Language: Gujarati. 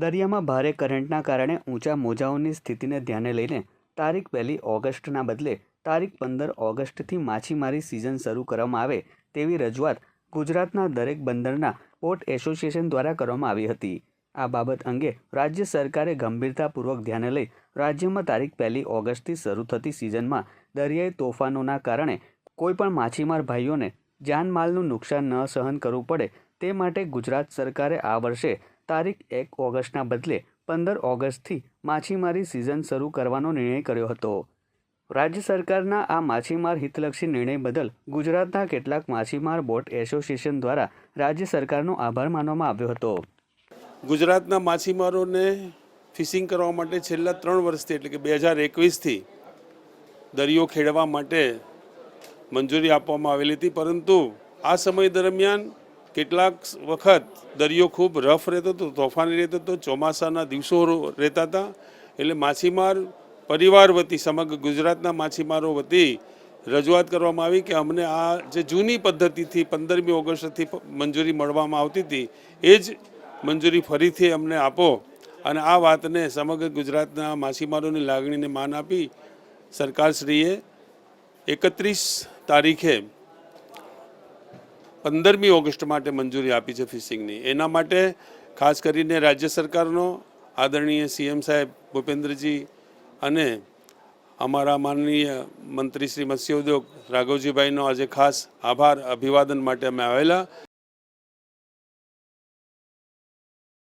દરિયામાં ભારે કરંટના કારણે ઊંચા મોજાઓની સ્થિતિને ધ્યાને લઈને તારીખ પહેલી ઓગસ્ટના બદલે તારીખ પંદર ઓગસ્ટથી માછીમારી સિઝન શરૂ કરવામાં આવે તેવી રજૂઆત ગુજરાતના દરેક બંદરના પોર્ટ એસોસિએશન દ્વારા કરવામાં આવી હતી. આ બાબત અંગે રાજ્ય સરકારે ગંભીરતાપૂર્વક ધ્યાને લઈ રાજ્યમાં તારીખ પહેલી ઓગસ્ટથી શરૂ થતી સિઝનમાં દરિયાઈ તોફાનોના કારણે કોઈપણ માછીમાર ભાઈઓને જાનમાલનું નુકસાન ન સહન કરવું પડે તે માટે ગુજરાત સરકારે આ વર્ષે તારીખ એક ઓગસ્ટના બદલે પંદર ઓગસ્ટથી માછીમારી સિઝન શરૂ કરવાનો નિર્ણય કર્યો હતો. રાજ્ય સરકારના આ માછીમાર હિતલક્ષી નિર્ણય બદલ ગુજરાતના કેટલાક માછીમાર બોટ એસોસિએશન દ્વારા રાજ્ય સરકારનો આભાર માનવામાં આવ્યો હતો. ગુજરાતના માછીમારોને ફિશિંગ કરવા માટે છેલ્લા ત્રણ વર્ષથી એટલે કે બે હજાર એકવીસથી દરિયો ખેડવા માટે મંજૂરી આપવામાં આવેલી હતી, પરંતુ આ સમય દરમિયાન કેટલાક વખત દરિયો ખૂબ રફ રહેતો હતો, તોફાની રહેતો હતો, ચોમાસાના દિવસો રહેતા હતા. એટલે માછીમાર પરિવાર વતી, સમગ્ર ગુજરાતના માછીમારો વતી રજૂઆત કરવામાં આવી કે અમને આ જે જૂની પદ્ધતિથી પંદરમી ઓગસ્ટથી મંજૂરી મળવામાં આવતી હતી, એ જ મંજૂરી ફરીથી અમને આપો. અને આ વાતને સમગ્ર ગુજરાતના માછીમારોની લાગણીને માન આપી સરકારશ્રીએ એકત્રીસ તારીખે પંદરમી ઓગસ્ટ માટે મંજૂરી આપી છે ફિશિંગની. એના માટે ખાસ કરીને રાજ્ય સરકારનો, આદરણીય સીએમ સાહેબ ભૂપેન્દ્રજી અને અમારા માનનીય મંત્રી શ્રી મત્સ્યોદ્યોગ રાઘવજીભાઈનો આજે ખાસ આભાર, અભિવાદન માટે અમે આવેલા.